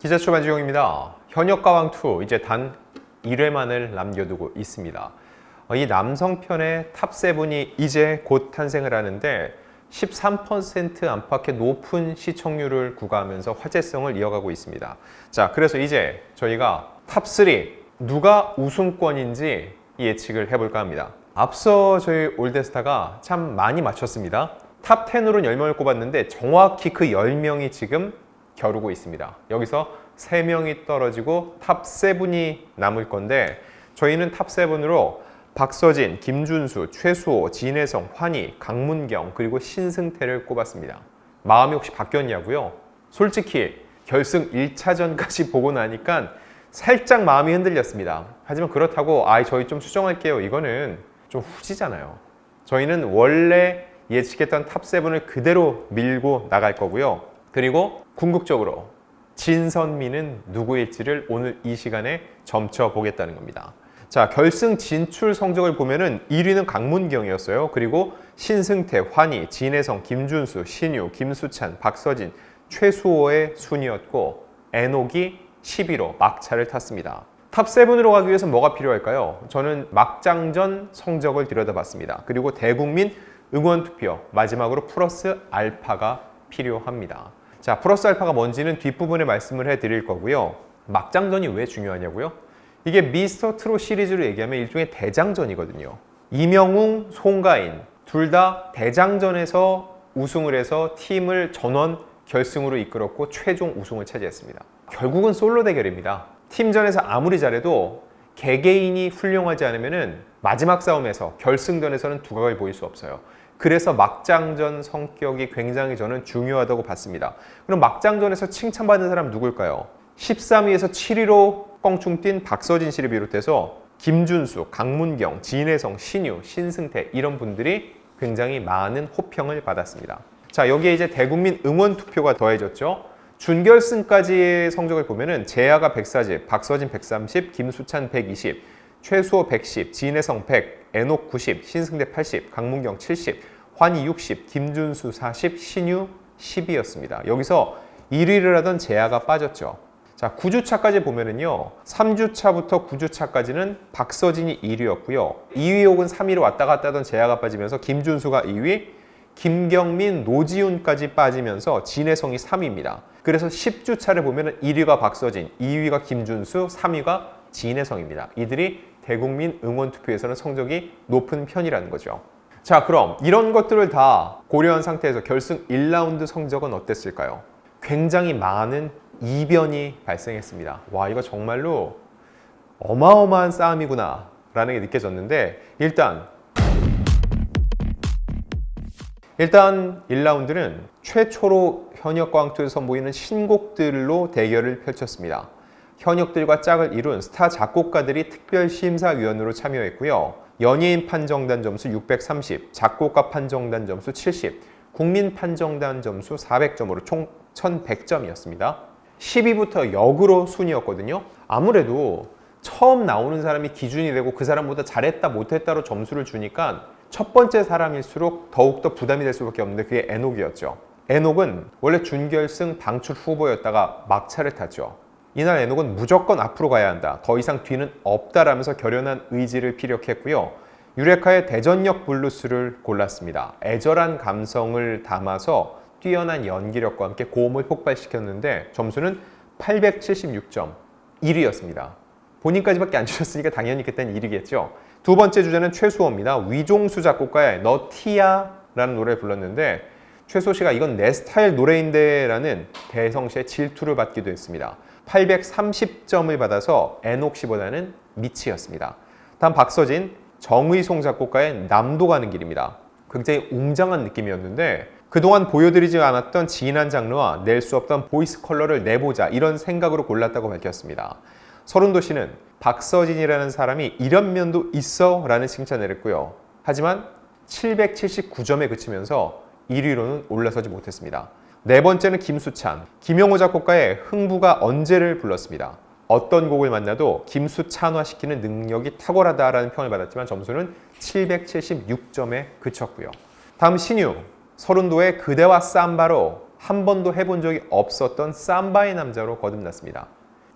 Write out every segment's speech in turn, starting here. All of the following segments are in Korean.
기자 출발 지용입니다. 현역 가왕2 이제 단 1회만을 남겨두고 있습니다. 어, 이 남성편의 탑7이 이제 곧 탄생을 하는데 13% 안팎의 높은 시청률을 구가하면서 화제성을 이어가고 있습니다. 자, 그래서 이제 저희가 탑3 누가 우승권인지 예측을 해볼까 합니다. 앞서 저희 올데스타가 참 많이 맞췄습니다. 탑 10으로는 10명을 꼽았는데 정확히 그 10명이 지금 겨루고 있습니다. 여기서 3명이 떨어지고 탑 7이 남을 건데 저희는 탑 7으로 박서진, 김준수, 최수호, 진혜성, 환희, 강문경 그리고 신승태를 꼽았습니다. 마음이 혹시 바뀌었냐고요? 솔직히 결승 1차전까지 보고 나니까 살짝 마음이 흔들렸습니다. 하지만 그렇다고 아 저희 좀 수정할게요. 이거는 좀 후지잖아요. 저희는 원래 예측했던 탑7을 그대로 밀고 나갈 거고요. 그리고 궁극적으로 진선미는 누구일지를 오늘 이 시간에 점쳐 보겠다는 겁니다. 자, 결승 진출 성적을 보면은 1위는 강문경이었어요. 그리고 신승태, 환희, 진혜성, 김준수, 신유, 김수찬, 박서진, 최수호의 순이었고 에녹이 11호 막차를 탔습니다. 탑7으로 가기 위해서 뭐가 필요할까요? 저는 막장전 성적을 들여다봤습니다. 그리고 대국민 응원 투표, 마지막으로 플러스 알파가 필요합니다. 자, 플러스 알파가 뭔지는 뒷부분에 말씀을 해 드릴 거고요. 막장전이 왜 중요하냐고요? 이게 미스터 트롯 시리즈로 얘기하면 일종의 대장전이거든요. 이명웅, 송가인 둘 다 대장전에서 우승을 해서 팀을 전원 결승으로 이끌었고 최종 우승을 차지했습니다. 결국은 솔로 대결입니다. 팀전에서 아무리 잘해도 개개인이 훌륭하지 않으면은 마지막 싸움에서 결승전에서는 두각을 보일 수 없어요. 그래서 막장전 성격이 굉장히 저는 중요하다고 봤습니다. 그럼 막장전에서 칭찬받는 사람 누굴까요? 13위에서 7위로 껑충 뛴 박서진 씨를 비롯해서 김준수, 강문경, 진혜성, 신유, 신승태 이런 분들이 굉장히 많은 호평을 받았습니다. 자, 여기에 이제 대국민 응원 투표가 더해졌죠. 준결승까지의 성적을 보면은 재하가 140, 박서진 130, 김수찬 120, 최수호 110, 진혜성 100, 에녹 90, 신승대 80, 강문경 70, 환희 60, 김준수 40, 신유 10이었습니다. 여기서 1위를 하던 재하가 빠졌죠. 자, 9주차까지 보면은요. 3주차부터 9주차까지는 박서진이 1위였고요. 2위 혹은 3위로 왔다 갔다 하던 재하가 빠지면서 김준수가 2위, 김경민, 노지훈까지 빠지면서 진혜성이 3위입니다. 그래서 10주차를 보면 1위가 박서진, 2위가 김준수, 3위가 진혜성입니다. 이들이 대국민 응원 투표에서는 성적이 높은 편이라는 거죠. 자, 그럼 이런 것들을 다 고려한 상태에서 결승 1라운드 성적은 어땠을까요? 굉장히 많은 이변이 발생했습니다. 와, 이거 정말로 어마어마한 싸움이구나 라는 게 느껴졌는데 일단 일단 1라운드는 최초로 현역 광투에서 선보이는 신곡들로 대결을 펼쳤습니다. 현역들과 짝을 이룬 스타 작곡가들이 특별심사위원으로 참여했고요. 연예인 판정단 점수 630, 작곡가 판정단 점수 70, 국민 판정단 점수 400점으로 총 1100점이었습니다. 10위부터 역으로 순이었거든요. 아무래도 처음 나오는 사람이 기준이 되고 그 사람보다 잘했다 못했다로 점수를 주니까 첫 번째 사람일수록 더욱더 부담이 될 수밖에 없는데 그게 에녹이었죠. 에녹은 원래 준결승 방출 후보였다가 막차를 탔죠. 이날 에녹은 무조건 앞으로 가야 한다. 더 이상 뒤는 없다라면서 결연한 의지를 피력했고요. 유레카의 대전역 블루스를 골랐습니다. 애절한 감성을 담아서 뛰어난 연기력과 함께 고음을 폭발시켰는데 점수는 876점, 1위였습니다. 본인까지밖에 안 주셨으니까 당연히 그때는 1위겠죠. 두 번째 주제는 최수호입니다. 위종수 작곡가의 너 티야라는 노래를 불렀는데 최수호 씨가 이건 내 스타일 노래인데 라는 대성 씨의 질투를 받기도 했습니다. 830점을 받아서 에녹 씨보다는 미치였습니다. 다음 박서진, 정의송 작곡가의 남도 가는 길입니다. 굉장히 웅장한 느낌이었는데 그동안 보여드리지 않았던 진한 장르와 낼 수 없던 보이스 컬러를 내보자 이런 생각으로 골랐다고 밝혔습니다. 서른도 씨는 박서진이라는 사람이 이런 면도 있어 라는 칭찬을 했고요. 하지만 779점에 그치면서 1위로는 올라서지 못했습니다. 네 번째는 김수찬, 김용호 작곡가의 흥부가 언제를 불렀습니다. 어떤 곡을 만나도 김수찬화시키는 능력이 탁월하다라는 평을 받았지만 점수는 776점에 그쳤고요. 다음 신유, 서른도의 그대와 삼바로 한 번도 해본 적이 없었던 삼바의 남자로 거듭났습니다.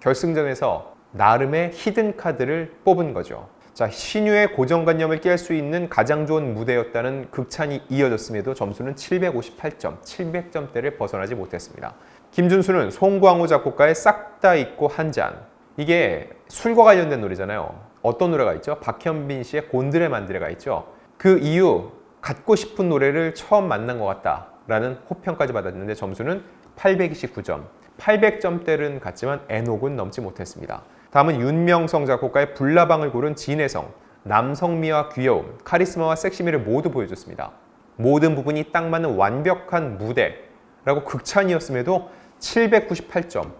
결승전에서 나름의 히든 카드를 뽑은 거죠. 자, 신유의 고정관념을 깰 수 있는 가장 좋은 무대였다는 극찬이 이어졌음에도 점수는 758점, 700점대를 벗어나지 못했습니다. 김준수는 송광호 작곡가의 싹다 잊고 한 잔. 이게 술과 관련된 노래잖아요. 어떤 노래가 있죠? 박현빈 씨의 곤드레 만드레가 있죠. 그 이후 갖고 싶은 노래를 처음 만난 것 같다라는 호평까지 받았는데 점수는 829점. 800점대는 갔지만 N옥은 넘지 못했습니다. 다음은 윤명성 작곡가의 불나방을 고른 진혜성. 남성미와 귀여움, 카리스마와 섹시미를 모두 보여줬습니다. 모든 부분이 딱 맞는 완벽한 무대라고 극찬이었음에도 798점,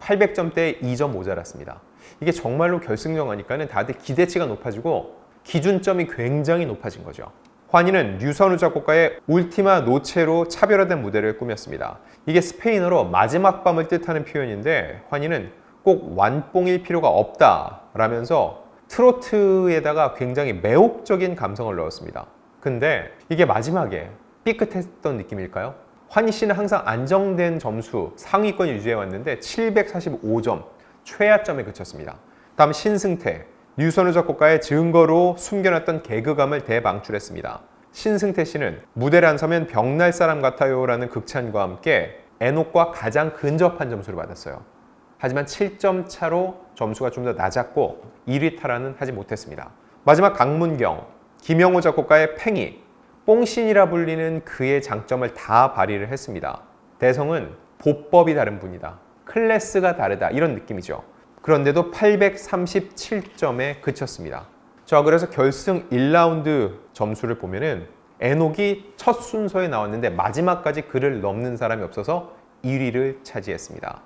800점대에 2점 모자랐습니다. 이게 정말로 결승전 가니까는 다들 기대치가 높아지고 기준점이 굉장히 높아진 거죠. 환희는 류선우 작곡가의 울티마 노체로 차별화된 무대를 꾸몄습니다. 이게 스페인어로 마지막 밤을 뜻하는 표현인데 환희는 꼭 완뽕일 필요가 없다라면서 트로트에다가 굉장히 매혹적인 감성을 넣었습니다. 근데 이게 마지막에 삐끗했던 느낌일까요? 환희 씨는 항상 안정된 점수 상위권 유지해 왔는데 745점 최하점에 그쳤습니다. 다음 신승태 류선우 작곡가의 증거로 숨겨놨던 개그감을 대방출했습니다. 신승태 씨는 무대를 안 서면 병날 사람 같아요라는 극찬과 함께 애녹과 가장 근접한 점수를 받았어요. 하지만 7점 차로 점수가 좀 더 낮았고 1위 탈환은 하지 못했습니다. 마지막 강문경, 김영호 작곡가의 팽이, 뽕신이라 불리는 그의 장점을 다 발휘를 했습니다. 대성은 보법이 다른 분이다. 클래스가 다르다. 이런 느낌이죠. 그런데도 837점에 그쳤습니다. 자, 그래서 결승 1라운드 점수를 보면은 에녹이 첫 순서에 나왔는데 마지막까지 그를 넘는 사람이 없어서 1위를 차지했습니다.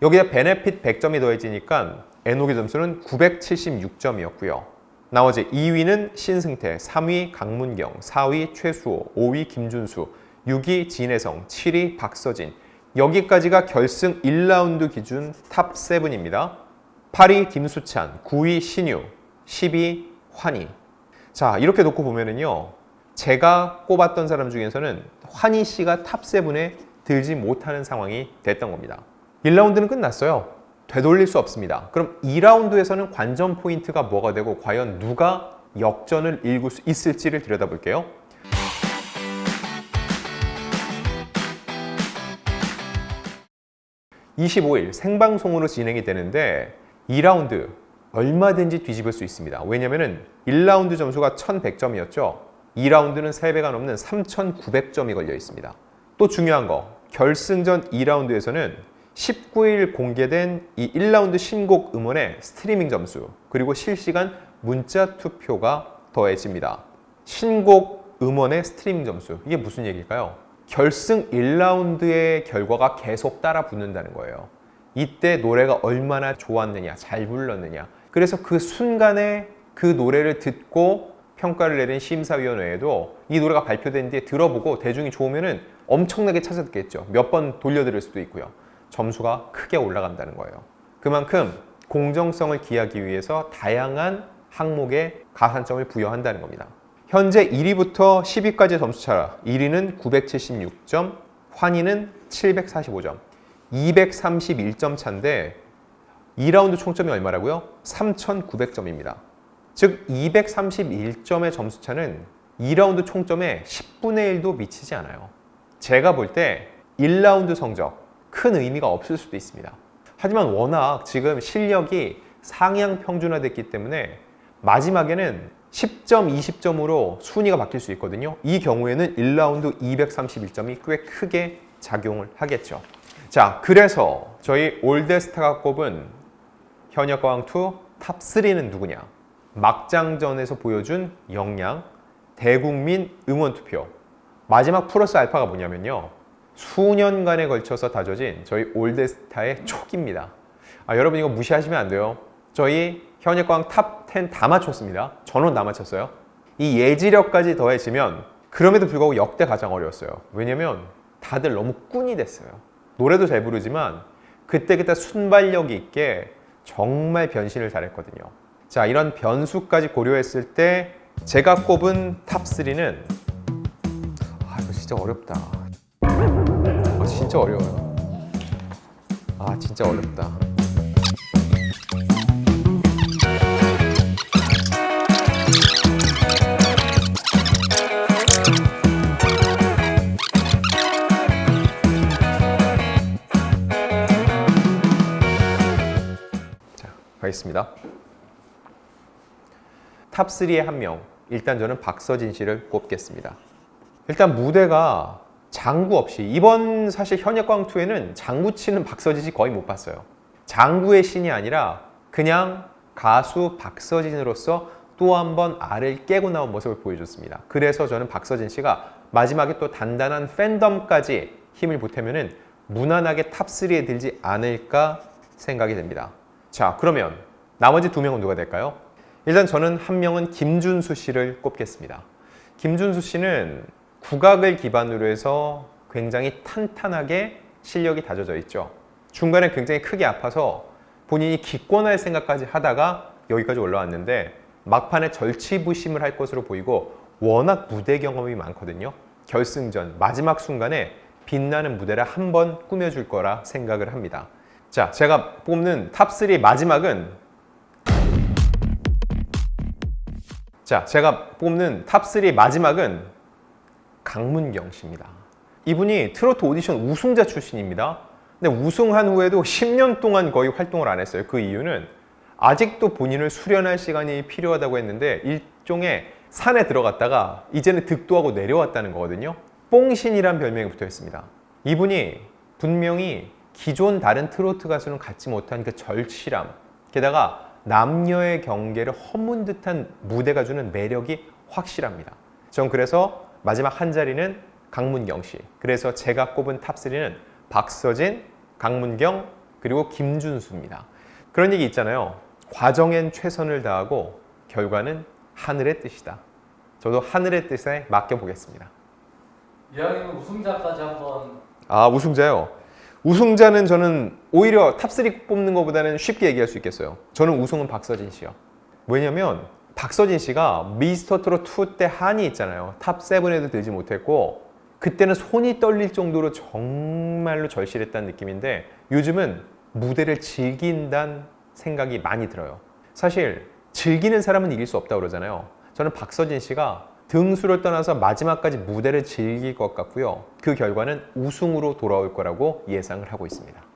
여기다 베네핏 100점이 더해지니까 에녹의 점수는 976점이었고요. 나머지 2위는 신승태, 3위 강문경, 4위 최수호, 5위 김준수, 6위 진혜성, 7위 박서진. 여기까지가 결승 1라운드 기준 탑 7입니다. 8위 김수찬, 9위 신유, 10위 환희. 자, 이렇게 놓고 보면은요. 제가 꼽았던 사람 중에서는 환희 씨가 탑 7에 들지 못하는 상황이 됐던 겁니다. 1라운드는 끝났어요. 되돌릴 수 없습니다. 그럼 2라운드에서는 관전 포인트가 뭐가 되고 과연 누가 역전을 일굴 수 있을지를 들여다볼게요. (25일) 생방송으로 진행이 되는데 2라운드 얼마든지 뒤집을 수 있습니다 왜냐면은 1라운드 점수가 1100점이었죠 2라운드는 3배가 넘는 3900점이 걸려 있습니다 또 중요한 거 결승전 2라운드에서는 19일 공개된 이 1라운드 신곡 음원의 스트리밍 점수 그리고 실시간 문자 투표가 더해집니다. 신곡 음원의 스트리밍 점수 이게 무슨 얘기일까요? 결승 1라운드의 결과가 계속 따라 붙는다는 거예요. 이때 노래가 얼마나 좋았느냐, 잘 불렀느냐. 그래서 그 순간에 그 노래를 듣고 평가를 내린 심사위원회에도 이 노래가 발표된 뒤에 들어보고 대중이 좋으면은 엄청나게 찾아듣겠죠. 몇 번 돌려들을 수도 있고요. 점수가 크게 올라간다는 거예요. 그만큼 공정성을 기하기 위해서 다양한 항목에 가산점을 부여한다는 겁니다. 현재 1위부터 10위까지 점수 차라. 1위는 976점, 환희는 745점, 231점 차인데 2라운드 총점이 얼마라고요? 3,900점입니다. 즉 231점의 점수 차는 2라운드 총점의 10분의 1도 미치지 않아요. 제가 볼 때 1라운드 성적 큰 의미가 없을 수도 있습니다. 하지만 워낙 지금 실력이 상향 평준화됐기 때문에 마지막에는 10점, 20점으로 순위가 바뀔 수 있거든요. 이 경우에는 1라운드 231점이 꽤 크게 작용을 하겠죠. 자, 그래서 저희 올드스타가 꼽은 현역과왕2 탑3는 누구냐? 막장전에서 보여준 역량, 대국민 응원 투표. 마지막 플러스 알파가 뭐냐면요. 수년간에 걸쳐서 다져진 저희 올드스타의 촉입니다. 아, 여러분 이거 무시하시면 안 돼요. 저희 현역광 탑10 다 맞췄습니다. 전원 다 맞췄어요. 이 예지력까지 더해지면 그럼에도 불구하고 역대 가장 어려웠어요. 왜냐면 다들 너무 꾼이 됐어요. 노래도 잘 부르지만 그때그때 순발력 있게 정말 변신을 잘했거든요. 자, 이런 변수까지 고려했을 때 제가 꼽은 탑3는 아, 이거 진짜 어렵다. 진짜 어려워요. 아 진짜 어렵다. 자, 가겠습니다. 탑 3의 한 명. 일단 저는 박서진 씨를 꼽겠습니다. 일단 무대가 장구 없이 이번 사실 현역광투에는 장구 치는 박서진 씨 거의 못 봤어요. 장구의 신이 아니라 그냥 가수 박서진으로서 또 한 번 알을 깨고 나온 모습을 보여줬습니다. 그래서 저는 박서진 씨가 마지막에 또 단단한 팬덤까지 힘을 보태면은 무난하게 탑 3에 들지 않을까 생각이 됩니다. 자, 그러면 나머지 두 명은 누가 될까요? 일단 저는 한 명은 김준수 씨를 꼽겠습니다. 김준수 씨는 국악을 기반으로 해서 굉장히 탄탄하게 실력이 다져져 있죠. 중간에 굉장히 크게 아파서 본인이 기권할 생각까지 하다가 여기까지 올라왔는데 막판에 절치부심을 할 것으로 보이고 워낙 무대 경험이 많거든요. 결승전 마지막 순간에 빛나는 무대를 한 번 꾸며줄 거라 생각을 합니다. 자, 제가 뽑는 탑3 마지막은 자, 제가 뽑는 탑3 마지막은 강문경 씨입니다. 이분이 트로트 오디션 우승자 출신입니다. 근데 우승한 후에도 10년 동안 거의 활동을 안 했어요. 그 이유는 아직도 본인을 수련할 시간이 필요하다고 했는데 일종의 산에 들어갔다가 이제는 득도하고 내려왔다는 거거든요. 뽕신이란 별명이 붙어 있습니다. 이분이 분명히 기존 다른 트로트 가수는 갖지 못한 그 절실함, 게다가 남녀의 경계를 허문 듯한 무대가 주는 매력이 확실합니다. 전 그래서 마지막 한 자리는 강문경 씨. 그래서 제가 꼽은 탑3는 박서진, 강문경, 그리고 김준수입니다. 그런 얘기 있잖아요. 과정엔 최선을 다하고 결과는 하늘의 뜻이다. 저도 하늘의 뜻에 맡겨보겠습니다. 이왕이면 우승자까지 한번 아, 우승자요? 우승자는 저는 오히려 탑3 뽑는 것보다는 쉽게 얘기할 수 있겠어요. 저는 우승은 박서진 씨요. 왜냐면 박서진 씨가 미스터 트롯 2 때 한이 있잖아요. 탑 7에도 들지 못했고 그때는 손이 떨릴 정도로 정말로 절실했다는 느낌인데 요즘은 무대를 즐긴다는 생각이 많이 들어요. 사실 즐기는 사람은 이길 수 없다고 그러잖아요. 저는 박서진 씨가 등수를 떠나서 마지막까지 무대를 즐길 것 같고요. 그 결과는 우승으로 돌아올 거라고 예상을 하고 있습니다.